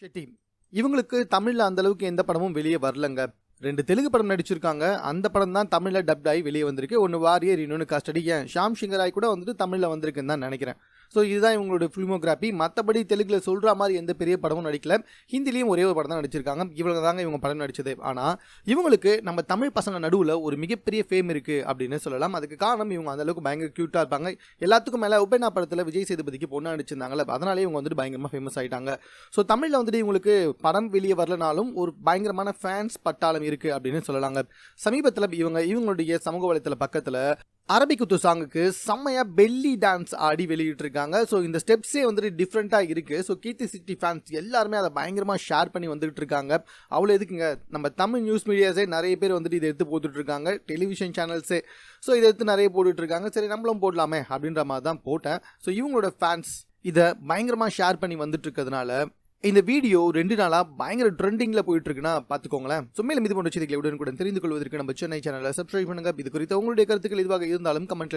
ஷெட்டி இவங்களுக்கு தமிழில் அந்தளவுக்கு எந்த படமும் வெளியே வரலங்க. ரெண்டு தெலுங்கு படம் நடிச்சிருக்காங்க. அந்த படம் தான் தமிழில் டப்ட் ஆகி வெளியே வந்திருக்கு. ஒன்று வாரியர் இன்னொன்று கஸ்டடி ஏன்? ஷாம் சிங்கராய் கூட வந்துட்டு தமிழில் வந்திருக்குன்னு தான் நினைக்கிறேன். ஸோ இதுதான் இவங்களுடைய ஃபிலிமோகிராஃபி மற்றபடி தெலுங்கில் சொல்கிற மாதிரி எந்த பெரிய படமும் நடிக்கல. ஹிந்திலையும் ஒரே ஒரு படம் தான் நடிச்சிருக்காங்க. இவங்க தாங்க இவங்க படம் நடிச்சது. ஆனால் இவங்களுக்கு நம்ம தமிழ் பசங்க நடுவில் ஒரு மிகப்பெரிய ஃபேம் இருக்குது அப்படின்னு சொல்லலாம். அதுக்கு காரணம் இவங்க அந்தளவுக்கு பயங்கர க்யூட்டாக இருப்பாங்க. எல்லாத்துக்கும் மேலே உபேனா படத்தில் விஜய் சேதுபதிக்கு பொண்ணு நடிச்சிருந்தாங்கல்ல அதனாலே இவங்க வந்துட்டு பயங்கரமாக ஃபேமஸ் ஆகிட்டாங்க ஸோ தமிழில் வந்துட்டு இவங்களுக்கு படம் வெளியே வரலனாலும் ஒரு பயங்கரமான ஃபேன்ஸ் பட்டாளம் இருக்குது அப்படின்னு சொல்லலாங்க. சமீபத்தில் இவங்க இவங்களுடைய சமூக வலைத்தள பக்கத்தில் அரபிக்குத்து சாங்குக்கு செம்மையாக பெல்லி டான்ஸ் ஆடி வெளியிட்டிருக்காங்க. ஸோ இந்த ஸ்டெப்ஸே வந்துட்டு டிஃப்ரெண்ட்டாக இருக்குது ஸோ கீர்த்தி சிட்டி ஃபேன்ஸ் எல்லாருமே அதை பயங்கரமாக ஷேர் பண்ணி வந்துகிட்டு இருக்காங்க அவ்வளோ எதுக்குங்க? நம்ம தமிழ் நியூஸ் மீடியாஸே நிறைய பேர் வந்துட்டு இதை எடுத்து போட்டுட்ருக்காங்க டெலிவிஷன் சேனல்ஸே ஸோ இதை எடுத்து நிறைய போட்டுட்ருக்காங்க சரி நம்மளும் போடலாமே அப்படின்ற மாதிரி தான் போட்டேன். ஸோ இவங்களோட ஃபேன்ஸ் இதை பயங்கரமாக ஷேர் பண்ணி வந்துட்டு இருக்கிறதுனால இந்த வீடியோ ரெண்டு நாளாக பயங்கர ட்ரெண்டிங்கில் போயிட்டு இருக்குன்னா பார்த்துக்கோங்களேன் ஸோ மேலும் இது போன்ற செய்திகளை உடனுக்குடன் தெரிந்து கொள்வதற்கு நம்ம சென்னை சேனலை சப்ஸ்கிரைப் பண்ணுங்க. இது குறித்த உங்களுடைய கருத்துக்கள் இதுவாக இருந்தாலும் கமெண்ட்ல